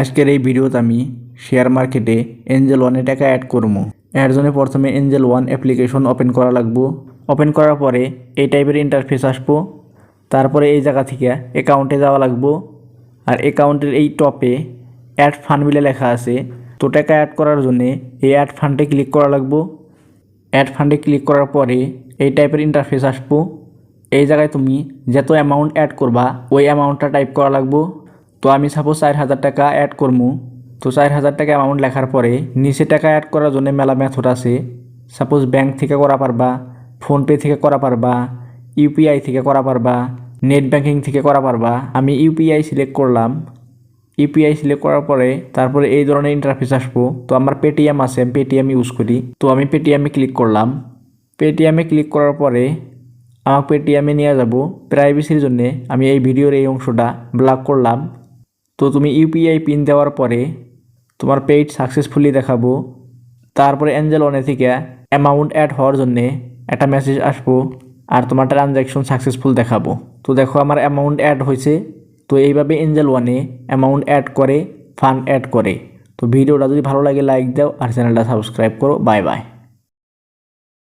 আজকের এই ভিডিওতে আমি শেয়ার মার্কেটে এঞ্জেল ওয়ানে টাকা অ্যাড করব। এর জন্য প্রথমে এঞ্জেল ওয়ান অ্যাপ্লিকেশন ওপেন করা লাগবো। ওপেন করার পরে এই টাইপের ইন্টারফেস আসব। তারপরে এই জায়গা থেকে অ্যাকাউন্টে যাওয়া লাগবো। আর অ্যাকাউন্টের এই টপে অ্যাড ফান্ড বিলে লেখা আছে। তো টাকা অ্যাড করার জন্যে এই অ্যাড ফান্ডে ক্লিক করা লাগবো। অ্যাড ফান্ডে ক্লিক করার পরে এই টাইপের ইন্টারফেস আসব। এই জায়গায় তুমি যত অ্যামাউন্ট অ্যাড করবা, ওই অ্যামাউন্টটা টাইপ করা লাগবো। তো আমি সাপোজ চার হাজার টাকা অ্যাড করব তো চার হাজার টাকা অ্যামাউন্ট লেখার পরে নিচে টাকা অ্যাড করার জন্য মেলা মেথড আছে। সাপোজ ব্যাংক থেকে করা পারবা ফোনপে থেকে করা পারবা ইউপিআই থেকে করা পারবা নেট ব্যাংকিং থেকে করা পারবা। আমি ইউপিআই সিলেক্ট করলাম। ইউপিআই সিলেক্ট করার পরে তারপরে এই ধরনের ইন্টারফেস আসব। তো আমার পেটিএম আছে, আমি পেটিএম ইউজ করি। তো আমি পেটিএমে ক্লিক করলাম। পেটিএমে ক্লিক করার পরে আমার পেটিএমে নিয়ে যাব। প্রাইভেসির জন্য আমি এই ভিডিওর এই অংশটা ব্লক করলাম। তো তুমি ইউপিআই পিন দেওয়ার পরে তোমার পেইড সাকসেসফুলি দেখাবো। তারপরে অ্যাঞ্জেল ওয়ানে থেকে অ্যামাউন্ট অ্যাড হওয়ার জন্যে একটা মেসেজ আসব আর তোমার ট্রানজ্যাকশন সাকসেসফুল দেখাবো। তো দেখো আমার অ্যামাউন্ট অ্যাড হয়েছে। তো এইভাবে এঞ্জেল ওয়ানে অ্যামাউন্ট অ্যাড করে ফান্ড অ্যাড করে। তো ভিডিওটা যদি ভালো লাগে লাইক দাও আর চ্যানেলটা সাবস্ক্রাইব করো। Bye bye